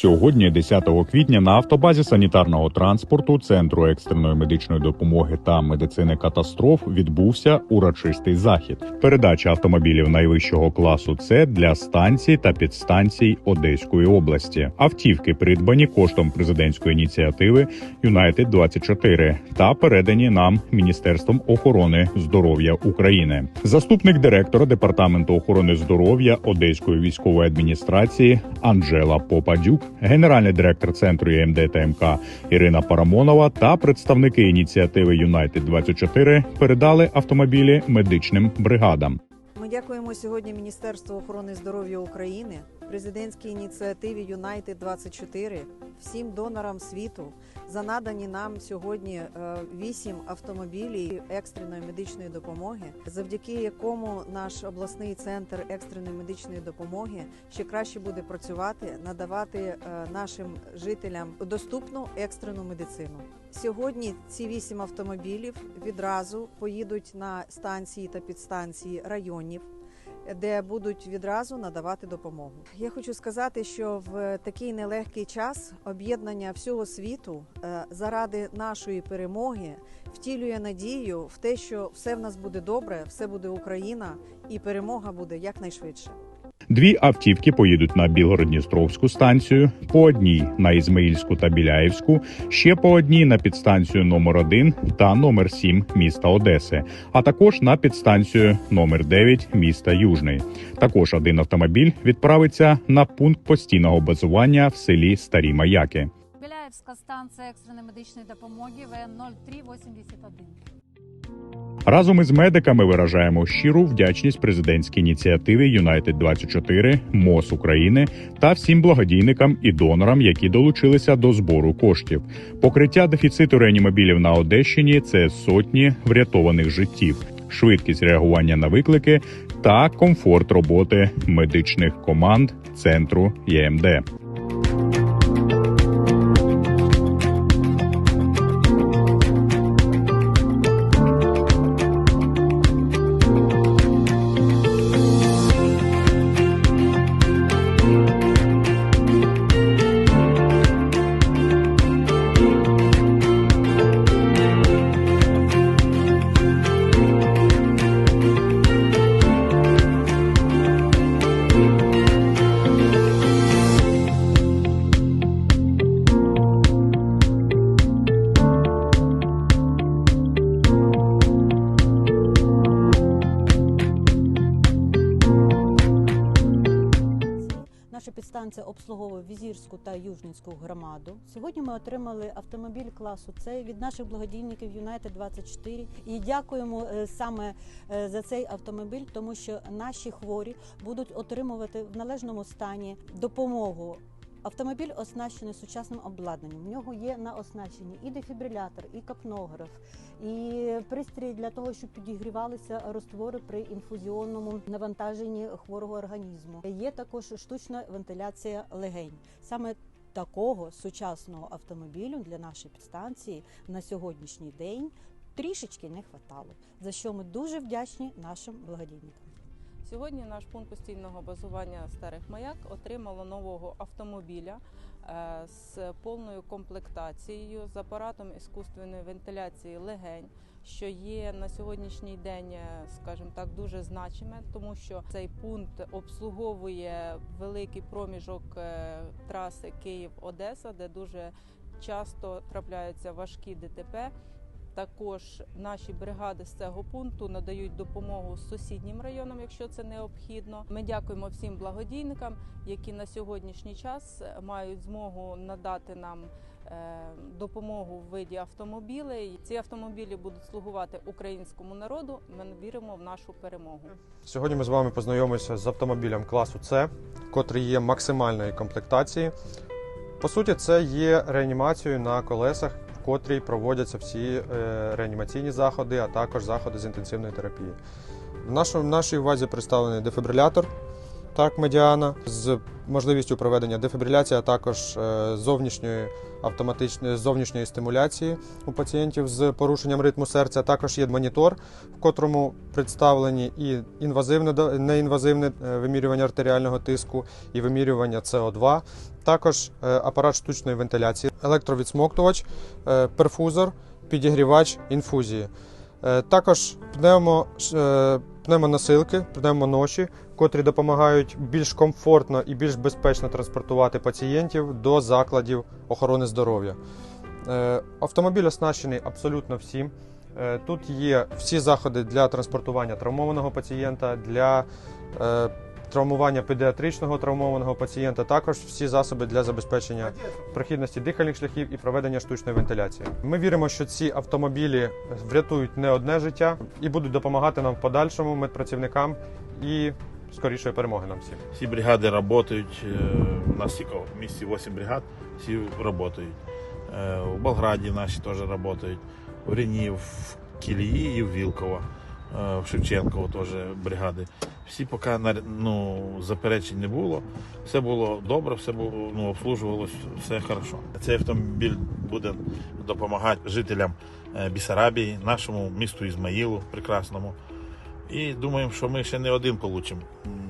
Сьогодні, 10 квітня, на автобазі санітарного транспорту Центру екстреної медичної допомоги та медицини катастроф відбувся урочистий захід. Передача автомобілів найвищого класу С для станцій та підстанцій Одеської області. Автівки придбані коштом президентської ініціативи Юнайтед 24 та передані нам Міністерством охорони здоров'я України. Заступник директора департаменту охорони здоров'я Одеської військової адміністрації Анжела Попадюк, генеральний директор центру ЄМД та Ірина Парамонова та представники ініціативи Юнайтед 24 передали автомобілі медичним бригадам. Ми дякуємо сьогодні Міністерству охорони здоров'я України, президентській ініціативі Юнайтед 24 всім донорам світу за надані нам сьогодні вісім автомобілів екстреної медичної допомоги, завдяки якому наш обласний центр екстреної медичної допомоги ще краще буде працювати, надавати е, нашим жителям доступну екстрену медицину. Сьогодні ці вісім автомобілів відразу поїдуть на станції та підстанції районів, де будуть відразу надавати допомогу. Я хочу сказати, що в такий нелегкий час об'єднання всього світу е, заради нашої перемоги втілює надію в те, що все в нас буде добре, все буде Україна, і перемога буде якнайшвидше. Дві автівки поїдуть на Білгород-Дністровську станцію, по одній на Ізмаїльську та Біляївську, ще по одній на підстанцію номер 1 та номер 7 міста Одеси, а також на підстанцію номер 9 міста Южний. Також один автомобіль відправиться на пункт постійного базування в селі Старі Маяки. Біляєвська станція екстреної медичної допомоги ВН 0381. Разом із медиками виражаємо щиру вдячність президентській ініціативі Юнайтед 24 МОЗ України та всім благодійникам і донорам, які долучилися до збору коштів. Покриття дефіциту реанімобілів на Одещині це сотні врятованих життів, швидкість реагування на виклики та комфорт роботи медичних команд центру ЄМД. Наша підстанція обслуговує Візірську та Южницьку громаду. Сьогодні ми отримали автомобіль класу С від наших благодійників Юнайтед 24 і дякуємо е, саме е, за цей автомобіль, тому що наші хворі будуть отримувати в належному стані допомогу. Автомобіль оснащений сучасним обладнанням. В нього є на оснащенні і дефібрилятор, і капнограф, і пристрій для того, щоб підігрівалися роствори при інфузіонному навантаженні хворого організму. Є також штучна вентиляція легень. Саме такого сучасного автомобілю для нашої підстанції на сьогоднішній день трішечки не хватало. За що ми дуже вдячні нашим благодійникам. Сьогодні наш пункт постійного базування старих маяк отримало нового автомобіля е, з повною комплектацією з апаратом іскусственної вентиляції легень, що є на сьогоднішній день, е, скажімо так, дуже значиме, тому що цей пункт обслуговує великий проміжок е, траси Київ-Одеса, де дуже часто трапляються важкі ДТП. Також наші бригади з цього пункту надають допомогу сусіднім районам, якщо це необхідно. Ми дякуємо всім благодійникам, які на сьогоднішній час мають змогу надати нам е, допомогу в виді автомобілей. Ці автомобілі будуть слугувати українському народу. Ми віримо в нашу перемогу. Сьогодні ми з вами познайомимося з автомобілем класу С, котрий є максимальної комплектації. По суті, це є реанімацією на колесах, в котрій проводяться всі е, реанімаційні заходи, а також заходи з інтенсивної терапії. В нашому, нашій увазі представлений дефібрилятор, так, медіана з можливістю проведення дефібриляції, а також е, зовнішньої автоматичної зовнішньої стимуляції у пацієнтів з порушенням ритму серця. Також є монітор, в котрому представлені і інвазивне неінвазивне е, вимірювання артеріального тиску і вимірювання СО2. Також е, апарат штучної вентиляції, електровідсмоктувач, перфузор, підігрівач інфузії. Також пневмо, пневмоносилки, пневмоноші, котрі допомагають більш комфортно і більш безпечно транспортувати пацієнтів до закладів охорони здоров'я. Е, Автомобіль оснащений абсолютно всім. Е, Тут є всі заходи для транспортування травмованого пацієнта, для е, травмування педіатричного травмованого пацієнта, також всі засоби для забезпечення прохідності дихальних шляхів і проведення штучної вентиляції. Ми віримо, що ці автомобілі врятують не одне життя і будуть допомагати нам в подальшому медпрацівникам і скорішої перемоги нам всім. Всі бригади працюють. У нас тільки в місті 8 бригад, всі працюють. Е, У Болграді наші теж працюють. В Рені, в Кілії і в Вілково. Е, В Шевченково теж бригади. Всі поки ну, заперечень не було. Все було добре, все було ну, обслужувалось, все хорошо. Цей автомобіль буде допомагати жителям е, Бісарабії, нашому місту Ізмаїлу, прекрасному. І думаємо, що ми ще не один получимо.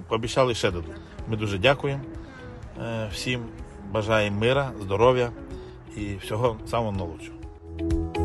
Пообіцяли ще дадуть. Ми дуже дякуємо е, всім, бажаємо мира, здоров'я і всього самого найкращого.